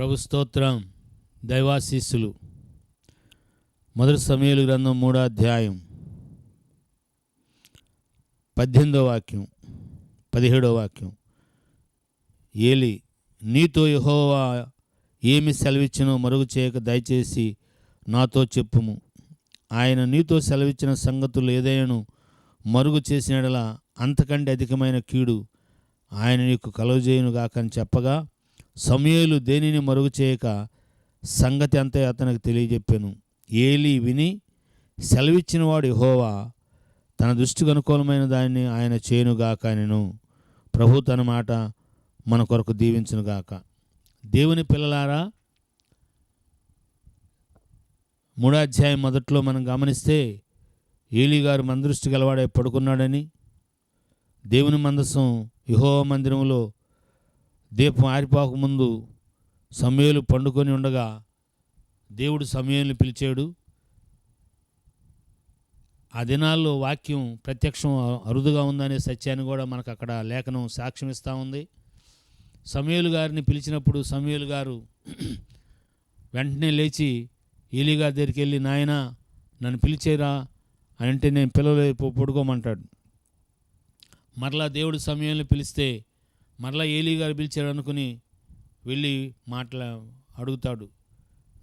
ప్రభు స్తోత్రం దైవాశీస్సులు. మొదటి సమయలు గ్రంథం మూడో అధ్యాయం పద్దెనిమిదో వాక్యం పదిహేడో వాక్యం. ఏలి నీతో యహోవా ఏమి సెలవిచ్చినో మరుగు చేయక దయచేసి నాతో చెప్పుము. ఆయన నీతో సెలవిచ్చిన సంగతులు ఏదైనాను మరుగు చేసినడలా అంతకంటే అధికమైన కీడు ఆయన నీకు కలువజేయునుగాకని చెప్పగా సమయలు దేనిని మరుగు చేయక సంగతి అంతా అతనికి తెలియజెప్పాను. ఏలి విని సెలవిచ్చినవాడు యెహోవా తన దృష్టికి అనుకూలమైన దాన్ని ఆయన చేయనుగాక నేను ప్రభు తన మాట మన కొరకు దీవించునుగాక దేవుని పిల్లలారా మూడాధ్యాయం మొదట్లో మనం గమనిస్తే ఏలీ గారు మందృష్టి గలవాడై పడుకున్నాడని దేవుని మందసం యుహో మందిరంలో దీపం ఆరిపోక ముందు సమయలు పండుకొని ఉండగా దేవుడు సమయంలో పిలిచాడు. ఆ దినాల్లో వాక్యం ప్రత్యక్షం అరుదుగా ఉందనే సత్యాన్ని కూడా మనకు అక్కడ లేఖనం సాక్ష్యం ఇస్తూ ఉంది. సమయలు గారిని పిలిచినప్పుడు సమయలు గారు వెంటనే లేచి ఏలి గారి దగ్గరికి వెళ్ళి నాయన నన్ను పిలిచేరా? అని అంటే నేను పిల్లలు పడుకోమంటాడు. మరలా దేవుడు సమయంలో పిలిస్తే మరలా ఏలి గారు పిలిచాడు అనుకుని వెళ్ళి మాట్లా అడుగుతాడు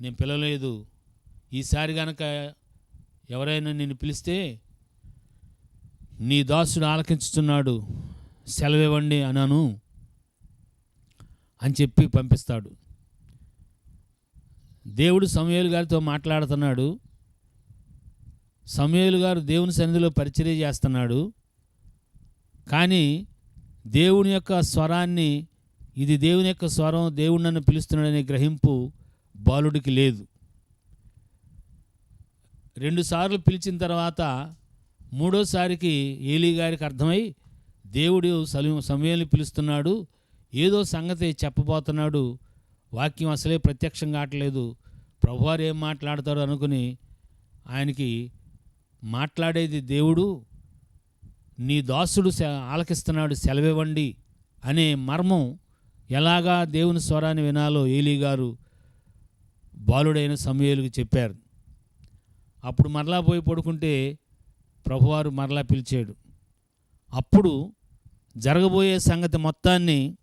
నేను పిలవలేదు. ఈసారి గనక ఎవరైనా నిన్ను పిలిస్తే నీ దాసుడు ఆలకించుతున్నాడు. సెలవివ్వండి అన్నాను అని చెప్పి పంపిస్తాడు. దేవుడు సమయలు గారితో మాట్లాడుతున్నాడు. సమయలు గారు దేవుని సన్నిధిలో పరిచర్య చేస్తున్నాడు. కానీ దేవుని యొక్క స్వరాన్ని ఇది దేవుని యొక్క స్వరం దేవుడు నన్ను పిలుస్తున్నాడనే గ్రహింపు బాలుడికి లేదు. రెండుసార్లు పిలిచిన తర్వాత మూడోసారికి ఏలీ గారికి అర్థమై దేవుడు సలి సమయాన్ని పిలుస్తున్నాడు. ఏదో సంగతి చెప్పబోతున్నాడు. వాక్యం అసలే ప్రత్యక్షం కావట్లేదు. ప్రభువారు ఏం మాట్లాడతాడు అనుకుని ఆయనకి మాట్లాడేది దేవుడు నీ దాసుడు ఆలకిస్తున్నాడు సెలవివ్వండి అనే మర్మం ఎలాగా దేవుని స్వరాన్ని వినాలో ఏలీ గారు బాలుడైన సమయాలకు చెప్పారు. అప్పుడు మరలా పోయి పడుకుంటే ప్రభువారు మరలా పిలిచాడు. అప్పుడు జరగబోయే సంగతి మొత్తాన్ని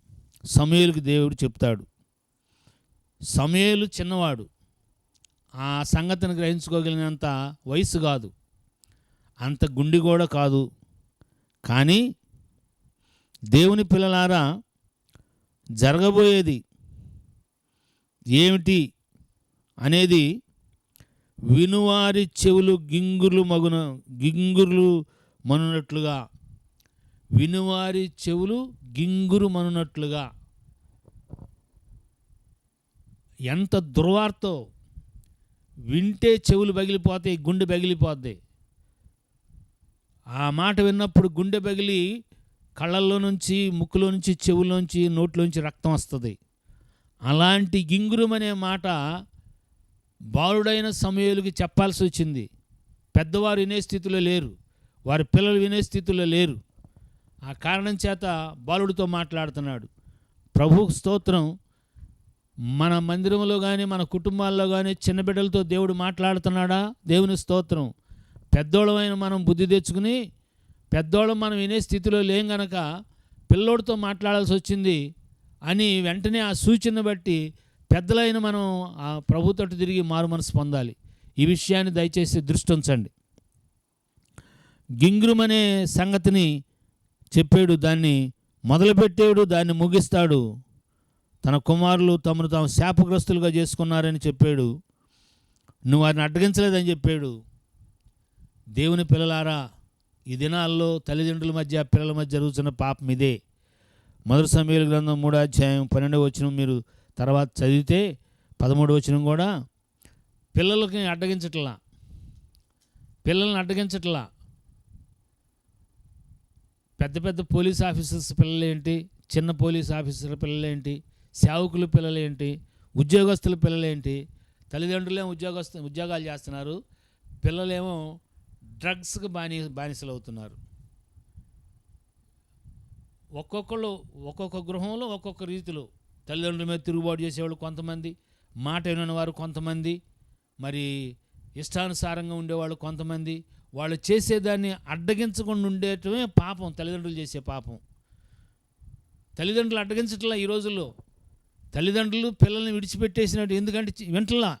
సమయలకు దేవుడు చెప్తాడు. సమయలు చిన్నవాడు. ఆ సంగతిని గ్రహించుకోగలిగినంత వయసు కాదు. అంత గుండి కూడా కాదు. కానీ దేవుని పిల్లలారా జరగబోయేది ఏమిటి అనేది వినువారి చెవులు గింగుర్లు మగున గింగుర్లు మనునట్లుగా వినువారి చెవులు గింగురు మనునట్లుగా. ఎంత దుర్వార్తో వింటే చెవులు పగిలిపోతాయి గుండె పగిలిపోద్ది ఆ మాట విన్నప్పుడు గుండె పగిలి కళ్ళల్లో నుంచి ముక్కులో నుంచి చెవులోంచి నోట్లోంచి రక్తం వస్తుంది. అలాంటి గింగురం అనే మాట బాలుడైన సమయాలకి చెప్పాల్సి వచ్చింది. పెద్దవారు వినే స్థితిలో లేరు. వారి పిల్లలు వినే స్థితిలో లేరు. ఆ కారణం చేత బాలుడితో మాట్లాడుతున్నాడు. ప్రభు స్తోత్రం. మన మందిరంలో కానీ మన కుటుంబాల్లో కానీ చిన్న బిడ్డలతో దేవుడు మాట్లాడుతున్నాడా? దేవుని స్తోత్రం. పెద్దోళ్ళమైన మనం బుద్ధి తెచ్చుకుని పెద్దోళ్ళం మనం వినే స్థితిలో లేం గనక పిల్లోడితో మాట్లాడాల్సి వచ్చింది అని వెంటనే ఆ సూచన బట్టి పెద్దలైన మనం ఆ ప్రభుత్వ తిరిగి మారు మనసు పొందాలి. ఈ విషయాన్ని దయచేసి దృష్టి ఉంచండి. గింగ్రుమనే సంగతిని చెప్పాడు దాన్ని మొదలుపెట్టాడు దాన్ని ముగిస్తాడు. తన కుమారులు తమను తాము శాపగ్రస్తులుగా చేసుకున్నారని చెప్పాడు. నువ్వు వారిని అడ్డగించలేదని చెప్పాడు. దేవుని పిల్లలారా ఈ దినాల్లో తల్లిదండ్రుల మధ్య పిల్లల మధ్య జరుగుతున్న పాపం ఇదే. మొదటి సమయాల గ్రంథం మూడో అధ్యాయం పన్నెండవ వచనం మీరు తర్వాత చదివితే పదమూడు వచనం కూడా పిల్లలకి అడ్డగించట్లా. పిల్లల్ని అడ్డగించట్లా. పెద్ద పెద్ద పోలీస్ ఆఫీసర్స్ పిల్లలేంటి చిన్న పోలీస్ ఆఫీసర్ పిల్లలేంటి సేవకుల పిల్లలేంటి ఉద్యోగస్తుల పిల్లలేంటి తల్లిదండ్రులేమో ఉద్యోగస్తు ఉద్యోగాలు చేస్తున్నారు? పిల్లలేమో డ్రగ్స్కి బాని బానిసలు అవుతున్నారు ఒక్కొక్కళ్ళు ఒక్కొక్క గృహంలో ఒక్కొక్క రీతిలో తల్లిదండ్రుల మీద తిరుగుబాటు చేసేవాళ్ళు కొంతమంది మాట వినని వారు కొంతమంది మరి ఇష్టానుసారంగా ఉండేవాళ్ళు కొంతమంది. వాళ్ళు చేసేదాన్ని అడ్డగించకుండా ఉండేటమే పాపం తల్లిదండ్రులు చేసే పాపం. తల్లిదండ్రులు అడ్డగించట్లా ఈ రోజుల్లో. తల్లిదండ్రులు పిల్లల్ని విడిచిపెట్టేసినట్టు ఎందుకంటే చి- వింటలా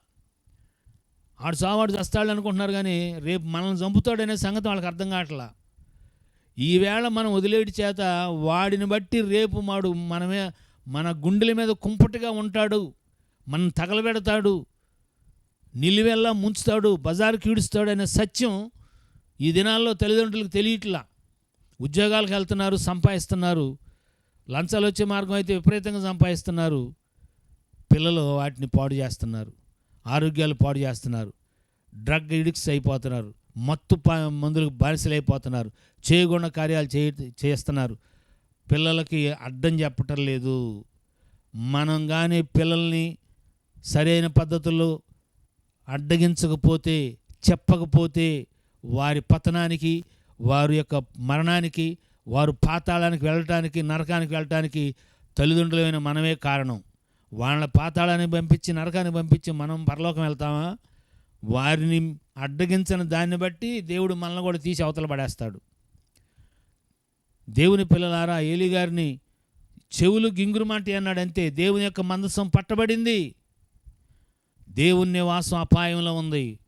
ఆడు సావాడు చస్తాడు అనుకుంటున్నారు కానీ రేపు మనల్ని చంపుతాడనే సంగతి వాళ్ళకి అర్థం కావట్లా. ఈవేళ మనం వదిలేటి చేత వాడిని బట్టి రేపు మాడు మనమే మన గుండెల మీద కుంపటిగా ఉంటాడు మనం తగలబెడతాడు నిలువెల్లా ముంచుతాడు బజారుకి ఈడుస్తాడు అనే సత్యం ఈ దినాల్లో తల్లిదండ్రులకు తెలియట్లా. ఉద్యోగాలకు వెళ్తున్నారు సంపాదిస్తున్నారు లంచాలు వచ్చే మార్గం అయితే విపరీతంగా సంపాదిస్తున్నారు పిల్లలు వాటిని పాడు చేస్తున్నారు. ఆరోగ్యాలు పాడు చేస్తున్నారు. డ్రగ్ ఇడిక్స్ అయిపోతున్నారు. మత్తు మందులకు మందులకు బానిసలైపోతున్నారు. చేయకుండా కార్యాలు చేయ చేస్తున్నారు. పిల్లలకి అడ్డం చెప్పటం లేదు. మనం కానీ పిల్లల్ని సరైన పద్ధతుల్లో అడ్డగించకపోతే చెప్పకపోతే వారి పతనానికి వారి యొక్క మరణానికి వారు పాతాళానికి వెళ్ళటానికి నరకానికి వెళ్ళటానికి తల్లిదండ్రులైన మనమే కారణం. వాళ్ళ పాతాళానికి పంపించి నరకానికి పంపించి మనం పరలోకం వెళ్తామా? వారిని అడ్డగించిన దాన్ని బట్టి దేవుడు మనల్ని కూడా తీసి అవతల పడేస్తాడు. దేవుని పిల్లలారా ఏలిగారిని చెవులు చెవులు గింగురుమాటి అన్నాడంతే దేవుని యొక్క మందసం పట్టబడింది. దేవుని నివాసం అపాయంలో ఉంది.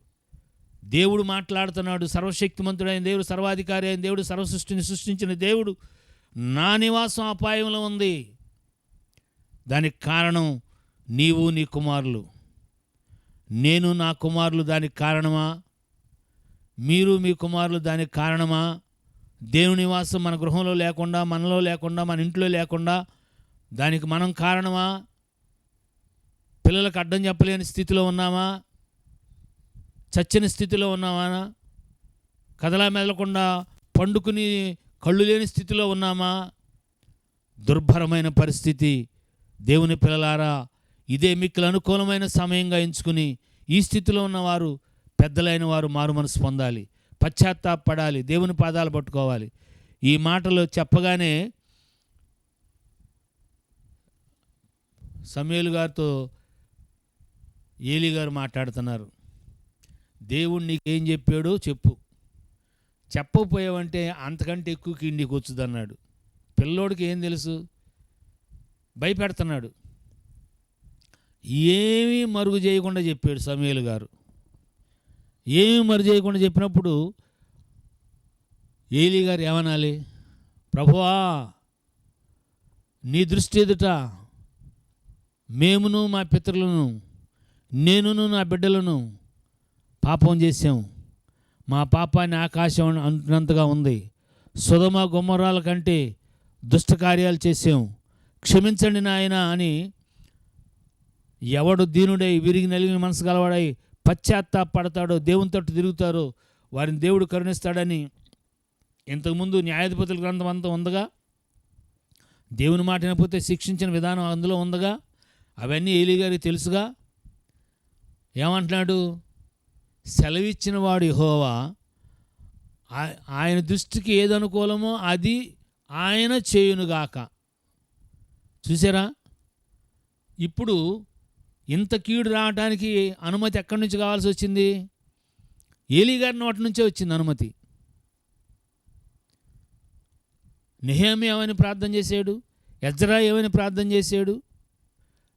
దేవుడు మాట్లాడుతున్నాడు సర్వశక్తిమంతుడైన దేవుడు సర్వాధికారి అయిన దేవుడు సర్వసృష్టిని సృష్టించిన దేవుడు నా నివాసం అపాయంలో ఉంది. దానికి కారణం నీవు నీ కుమారులు. నేను నా కుమారులు దానికి కారణమా? మీరు మీ కుమారులు దానికి కారణమా? దేవుని నివాసం మన గృహంలో లేకుండా మనలో లేకుండా మన ఇంట్లో లేకుండా దానికి మనం కారణమా? పిల్లలకు అడ్డం చెప్పలేని స్థితిలో ఉన్నామా? చచ్చిన స్థితిలో ఉన్నామా? కదలా మెదలకుండా పండుకుని కళ్ళు లేని స్థితిలో ఉన్నామా? దుర్భరమైన పరిస్థితి దేవుని పిల్లలారా ఇదే మిక్కులు అనుకూలమైన సమయంగా ఎంచుకుని ఈ స్థితిలో ఉన్నవారు పెద్దలైన వారు మారు మనసు పొందాలి పశ్చాత్తాపడాలి దేవుని పాదాలు పట్టుకోవాలి. ఈ మాటలు చెప్పగానే సమయలు గారితో ఏలి గారు మాట్లాడుతున్నారు. దేవుడు నీకేం చెప్పాడో చెప్పు. చెప్పకపోయావంటే అంతకంటే ఎక్కువ కిండికి వచ్చుదన్నాడు. పిల్లోడికి ఏం తెలుసు? భయపెడుతున్నాడు. ఏమీ మరుగు చేయకుండా చెప్పాడు సమీలు గారు. ఏమీ మరుగు చేయకుండా చెప్పినప్పుడు ఏలి గారు ఏమనాలి? ప్రభువా నీ దృష్టి ఎదుట మేమును మా పితరులను నేనును నా బిడ్డలను పాపం చేశాం. మా పాపాన్ని ఆకాశం అంటున్నంతగా ఉంది. సుధమ గుమ్మరాల కంటే దుష్టకార్యాలు చేసాం క్షమించండి నాయన అని ఎవడు దీనుడై విరిగి నలిగిన మనసు గలవాడై పశ్చాత్తాపడతాడో దేవుని తట్టు తిరుగుతారో వారిని దేవుడు కరుణిస్తాడని ఇంతకుముందు న్యాయాధిపతుల గ్రంథం అంతా ఉందగా? దేవుని మాట వినకపోతే శిక్షించిన విధానం అందులో ఉందగా? అవన్నీ ఏలి గారికి తెలుసుగా? ఏమంటున్నాడు? సెలవిచ్చిన వాడు యెహోవా. ఆ- ఆయన దృష్టికి ఏదనుకూలమో అది ఆయన చేయునుగాక. చూసారా? ఇప్పుడు ఇంత కీడు రావడానికి అనుమతి ఎక్కడి నుంచి కావాల్సి వచ్చింది? ఏలిగారి నోటి నుంచే వచ్చింది అనుమతి. నెహేమి ఏమని ప్రార్థన చేశాడు? ఎజ్రా ఏమని ప్రార్థన చేశాడు?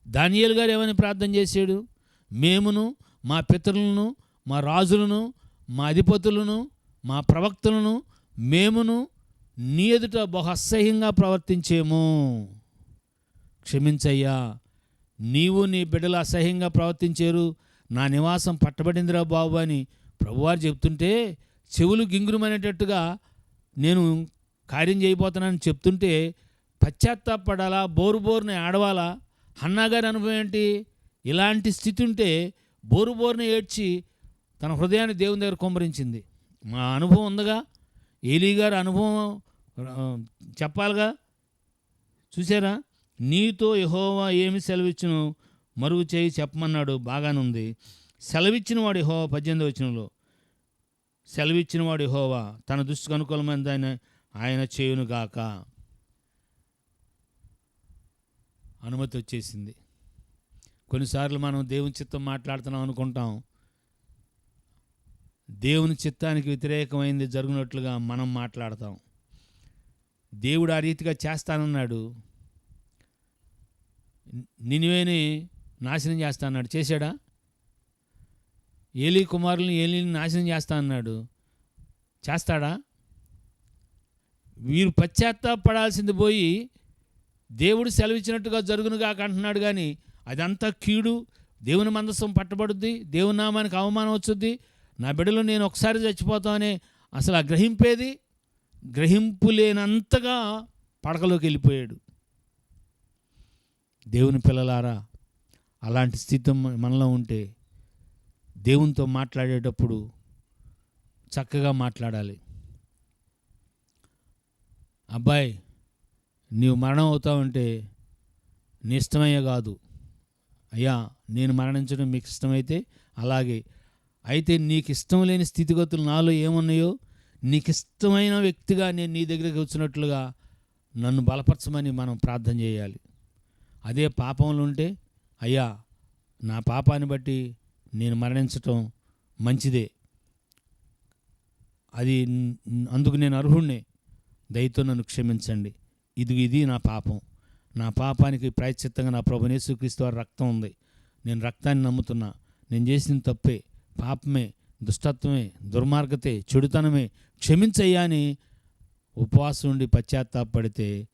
దానియల్ గారు ఏమని ప్రార్థన చేశాడు? మేమును మా పితరులను మా రాజులను మా అధిపతులను మా ప్రవక్తలను మేమును నీ ఎదుట బహు అసహ్యంగా ప్రవర్తించేము. క్షమించయ్యా. నీవు నీ బిడ్డలు అసహ్యంగా ప్రవర్తించారు. నా నివాసం పట్టబడిందిరా బాబు అని ప్రభువారు చెప్తుంటే చెవులు గింగురమనేటట్టుగా నేను కార్యం చేయబోతున్నానని చెప్తుంటే పశ్చాత్తాపడాలా బోరు బోరుని ఆడవాలా అన్నగారి అనుభవం ఏంటి? ఇలాంటి స్థితి ఉంటే బోరు బోరుని ఏడ్చి తన హృదయాన్ని దేవుని దగ్గర కుమ్మరించింది. మా అనుభవం ఉందిగా? ఏలీ గారి అనుభవం చెప్పాలిగా? చూసారా నీతో యహోవా ఏమి సెలవిచ్చును? మరుగు చేయి చెప్పమన్నాడు బాగానుంది. సెలవిచ్చిన వాడు యహోవా పద్దెనిమిది వచనంలో. సెలవిచ్చిన వాడు యహోవా తన దృష్టికి అనుకూలమైన దాన్ని ఆయన చేయును గాక. అనుమతి వచ్చేసింది. కొన్నిసార్లు మనం దేవుని చిత్తం మాట్లాడుతున్నాం అనుకుంటాం. దేవుని చిత్తానికి వ్యతిరేకమైంది జరుగునట్లుగా మనం మాట్లాడతాం. దేవుడు ఆ రీతిగా చేస్తానన్నాడు. నినివేని నాశనం చేస్తా అన్నాడు. చేశాడా? ఏలీ కుమారుల్ని ఏలీని నాశనం చేస్తా అన్నాడు. చేస్తాడా? వీరు పశ్చాత్తాపడాల్సింది పోయి దేవుడు సెలవిచ్చినట్టుగా జరుగునుగాక అంటున్నాడు కానీ అదంతా కీడు. దేవుని మందస్సం పట్టబడుద్ది. దేవుని నామానికి అవమానం వచ్చుద్ది. నా బిడ్డలు నేను ఒకసారి చచ్చిపోతామని అసలు ఆ గ్రహింపేది? గ్రహింపు లేనంతగా పడకలోకి వెళ్ళిపోయాడు. దేవుని పిల్లలారా అలాంటి స్థితి మనలో ఉంటే దేవునితో మాట్లాడేటప్పుడు చక్కగా మాట్లాడాలి. అబ్బాయి నీవు మరణం అవుతావంటే నీ ఇష్టమయ్యే కాదు. అయ్యా నేను మరణించడం మీకు ఇష్టమైతే అలాగే. అయితే నీకు ఇష్టం లేని స్థితిగతులు నాలో ఏమున్నాయో నీకు ఇష్టమైన వ్యక్తిగా నేను నీ దగ్గరికి వచ్చినట్లుగా నన్ను బలపరచమని మనం ప్రార్థన చేయాలి. అదే పాపంలో ఉంటే అయ్యా నా పాపాన్ని బట్టి నేను మరణించటం మంచిదే. అది అందుకు నేను అర్హుణ్ణే. దయతో నన్ను క్షమించండి. ఇది ఇది నా పాపం. నా పాపానికి ప్రాయశ్చిత్తంగా నా ప్రభు యేసుక్రీస్తు వారి రక్తం ఉంది. నేను రక్తాన్ని నమ్ముతున్నా. నేను చేసిన తప్పే పాపమే దుష్టత్వమే దుర్మార్గతే చెడుతనమే. క్షమించయ్యా అని ఉపవాసం ఉండి పశ్చాత్తాపడితే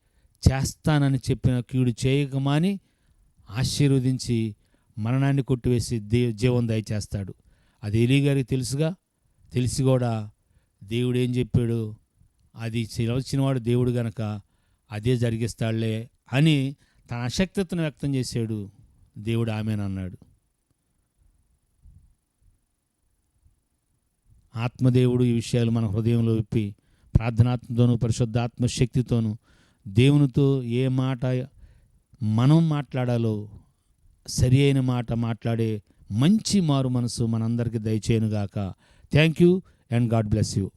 చేస్తానని చెప్పిన కీడు చేయకమాని ఆశీర్వదించి మరణాన్ని కొట్టివేసి దే జీవం దయచేస్తాడు. అది ఎలీ గారికి తెలుసుగా. తెలిసి కూడా దేవుడు ఏం చెప్పాడు? అది వచ్చినవాడు దేవుడు గనక అదే జరిగిస్తాడులే అని తన అశక్తతను వ్యక్తం చేశాడు. దేవుడు ఆమెనన్నాడు ఆత్మదేవుడు ఈ విషయాలు మన హృదయంలో విప్పి ప్రార్థనాత్మతోనూ పరిశుద్ధాత్మ శక్తితోనూ దేవునితో ఏ మాట మనం మాట్లాడాలో సరి అయిన మాట మాట్లాడే మంచి మారు మనసు మనందరికీ దయచేయనుగాక. Thank you and God bless you